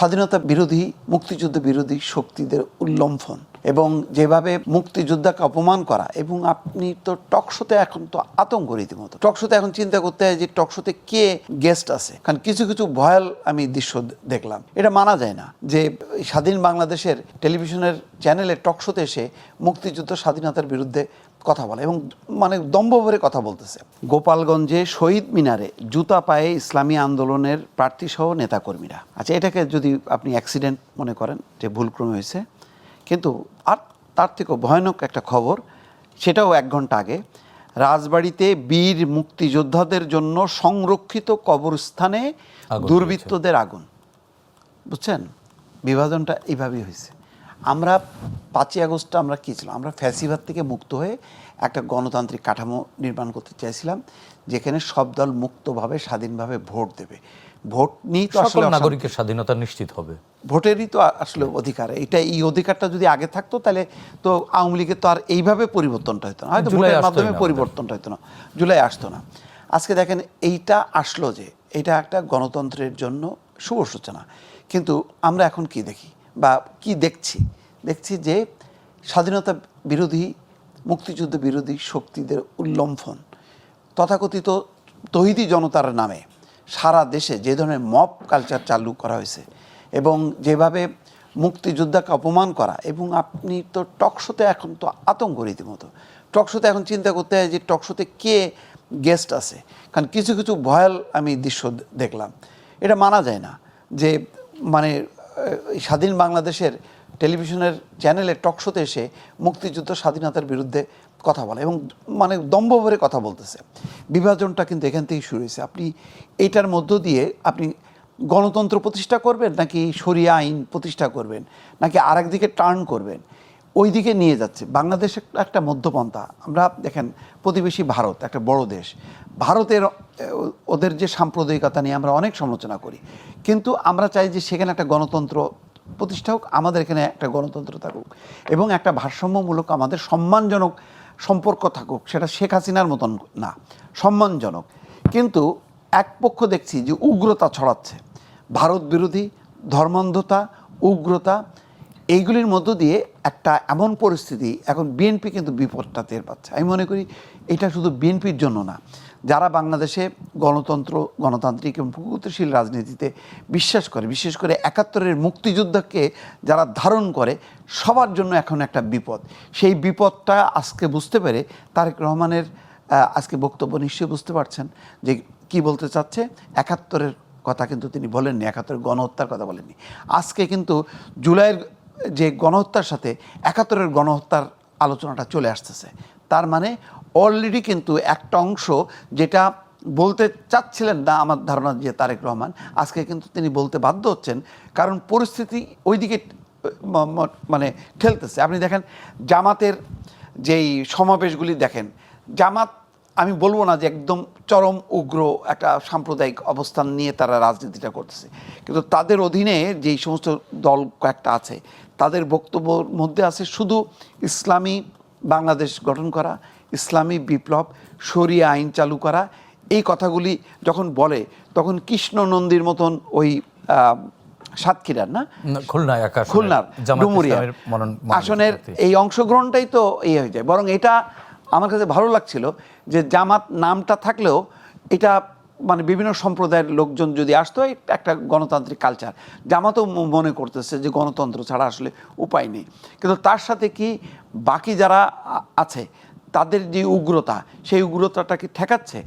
স্বাধীনতা বিরোধী, মুক্তিযুদ্ধ বিরোধী শক্তিদের উল্লম্ফন এবং যেভাবে মুক্তিযোদ্ধাকে অপমান করা এবং আপনি তো টকশোতে এখন তো আতঙ্ক রীতিমতো। টকশোতে এখন চিন্তা করতে হয় যে টকশোতে কে গেস্ট আছে? কারণ কিছু কিছু ভয়াল আমি দৃশ্য দেখলাম। এটা মানা যায় না যে স্বাধীন বাংলাদেশের টেলিভিশনের চ্যানেলে টকশোতে এসে মুক্তিযুদ্ধ স্বাধীনতার বিরুদ্ধে কথা বলে এবং মানে দম্ভ ভরে কথা বলতেছে। গোপালগঞ্জে শহীদ মিনারে জুতা পায়ে ইসলামী আন্দোলনের প্রার্থীসহ নেতাকর্মীরা। আচ্ছা এটাকে যদি আপনি অ্যাক্সিডেন্ট মনে করেন যে ভুলক্রমে হয়েছে কিন্তু আর তার থেকেও ভয়ানক একটা খবর সেটাও এক ঘণ্টা আগে। রাজবাড়িতে বীর মুক্তিযোদ্ধাদের জন্য সংরক্ষিত কবরস্থানে দুর্বৃত্তদের আগুন। বুঝছেন? বিভাজনটা এইভাবেই হয়েছে। আমরা পাঁচই আগস্ট আমরা কী ছিলাম? আমরা ফ্যাসিবাদ থেকে মুক্ত হয়ে একটা গণতান্ত্রিক কাঠামো নির্মাণ করতে চাইছিলাম যেখানে সব দল মুক্তভাবে স্বাধীনভাবে ভোট দেবে। ভোট নিয়েই তো আসলে নাগরিকের স্বাধীনতা নিশ্চিত হবে। ভোটেরই তো আসলে অধিকার। এটা এই অধিকারটা যদি আগে থাকতো তাহলে তো আওয়ামী লীগের তো আর এইভাবে পরিবর্তনটা হতো না। হয়তো ভোটের মাধ্যমে পরিবর্তনটা হতো না। জুলাই আসতো না। আজকে দেখেন এইটা আসলো যে এটা একটা গণতন্ত্রের জন্য শুভ সূচনা। কিন্তু আমরা এখন কি দেখি? বা কি দেখছি? দেখছি যে স্বাধীনতা বিরোধী, মুক্তিযুদ্ধ বিরোধী শক্তিদের উল্লম্ফন, তথাকথিত তহিদি জনতার নামে সারা দেশে যে ধরনের মপ কালচার চালু করা হয়েছে এবং যেভাবে মুক্তিযোদ্ধাকে অপমান করা এবং আপনি তো টকশোতে এখন তো আতঙ্ক রীতিমতো। টকশোতে এখন চিন্তা করতে হয় যে টকশোতে কে গেস্ট আছে? কারণ কিছু কিছু ভয়াল আমি দৃশ্য দেখলাম। এটা মানা যায় না যে মানে স্বাধীন বাংলাদেশের টেলিভিশনের চ্যানেলে টকশোতে এসে মুক্তিযুদ্ধ স্বাধীনতার বিরুদ্ধে কথা বলে এবং মানে দম্ভ ভরে কথা বলতেছে। বিভাজনটা কিন্তু এখান থেকেই শুরু হয়েছে। আপনি এটার মধ্য দিয়ে আপনি গণতন্ত্র প্রতিষ্ঠা করবেন নাকি সরিয়া আইন প্রতিষ্ঠা করবেন? নাকি আরেক দিকে টার্ন করবেন? ওই দিকে নিয়ে যাচ্ছে। বাংলাদেশ একটা- মধ্যপন্থা। আমরা দেখেন, প্রতিবেশী ভারত, একটা বড় দেশ। ভারতের ওদের যে সাম্প্রদায়িকতা নিয়ে আমরা অনেক সমালোচনা করি। কিন্তু আমরা চাই যে সেখানে একটা গণতন্ত্র প্রতিষ্ঠা হোক, আমাদের এখানে একটা গণতন্ত্র থাকুক। এবং একটা ভারসাম্যমূলক, আমাদের সম্মানজনক সম্পর্ক থাকুক, সেটা শেখ হাসিনার মতন না, সম্মানজনক। কিন্তু এক পক্ষ দেখছি যে উগ্রতা ছড়াচ্ছে। ভারত বিরোধী, ধর্মান্ধতা, উগ্রতা, এইগুলির মধ্য দিয়ে একটা এমন পরিস্থিতি, এখন বিএনপি কিন্তু বিপদটা টের পাচ্ছে। আমি মনে করি এটা শুধু বিএনপির জন্য না, যারা বাংলাদেশে গণতন্ত্র, গণতান্ত্রিক এবং প্রগতিশীল রাজনীতিতে বিশ্বাস করে, বিশেষ করে একাত্তরের মুক্তিযোদ্ধাকে যারা ধারণ করে, সবার জন্য এখন একটা বিপদ। সেই বিপদটা আজকে বুঝতে পেরে তারেক রহমানের আজকে বক্তব্য নিশ্চয়ই বুঝতে পারছেন যে কি বলতে চাচ্ছে। একাত্তরের কথা কিন্তু তিনি বলেননি, একাত্তরের গণহত্যার কথা বলেননি। আজকে কিন্তু জুলাইয়ের যে গণহত্যার সাথে একাত্তরের গণহত্যার আলোচনাটা চলে আসতেছে। তার মানে অলরেডি কিন্তু একটা অংশ যেটা বলতে চাচ্ছিলেন না আমার ধারণা যে তারেক রহমান, আজকে কিন্তু তিনি বলতে বাধ্য হচ্ছেন, কারণ পরিস্থিতি ওইদিকে মানে ঠেলতেছে। আপনি দেখেন জামাতের যেই সমাবেশগুলি দেখেন, জামাত আমি বলব না যে একদম চরম উগ্র একটা সাম্প্রদায়িক অবস্থান নিয়ে তারা রাজনীতিটা করতেছে। কিন্তু তাদের অধীনে যেই সমস্ত দল কয়েকটা আছে তাদের বক্তব্যর মধ্যে আছে শুধু ইসলামী বাংলাদেশ গঠন করা ইসলামী বিপ্লব শরিয়া আইন চালু করা এই কথাগুলি যখন বলে তখন কৃষ্ণ নন্দীর মতন ওই সাতক্ষীরার না? না, খুলনা খুলনার ডুমুরিয়া। আসনের এই অংশগ্রহণটাই তো এই হয়ে যায়। বরং এটা আমার কাছে ভালো লাগছিল যে জামাত নামটা থাকলেও এটা মানে বিভিন্ন সম্প্রদায়ের লোকজন যদি আসতো একটা গণতান্ত্রিক কালচার জামাতও মনে করতেছে যে গণতন্ত্র ছাড়া আসলে উপায় নেই। কিন্তু তার সাথে কি বাকি যারা আছে, তাদের যে উগ্রতা, সেই উগ্রতাটা কি ঠেকাচ্ছে?